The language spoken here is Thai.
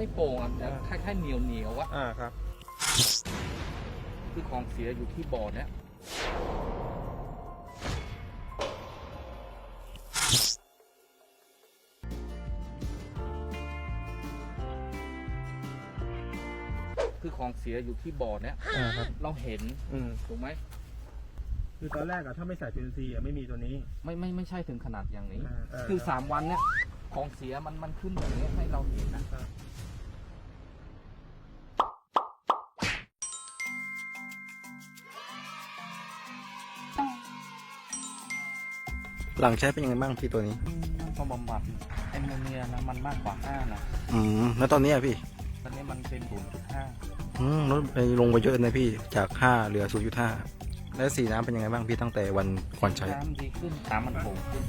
ไม่โป่งอะคล้ายๆเหนียวเหนียวๆอะอ่าครับ คือของเสียอยู่ที่บ่อเนี้ยคือของเสียอยู่ที่บ่อเนี้ยอ่าครับ เราเห็นอืม ถูกไหมคือตอนแรกอะถ้าไม่ใส่จุลินทรีย์อะไม่มีตัวนี้ ไม่ไม่ไม่ใช่ถึงขนาดอย่างนี้ อ่าเออ คือสามวันเนี่ยของเสียมันมันขึ้นอย่างนี้ให้เราเห็น หลังใช้เป็นยังไงบ้างพี่ตัวนี้พอบำบัดแอมโมเนียนะมันมากกว่า5นะอืมแล้วตอนนี้อะพี่ ตอนนี้มันเป็น0.5อืมลดไปลงไปเยอะนะพี่จากห้าเหลือศูนย์จุดห้าแล้วสีน้ำเป็นยังไงบ้างพี่ตั้งแต่วันก่อนใช้ น้ำดีขึ้นน้ำมันโป่งขึ้น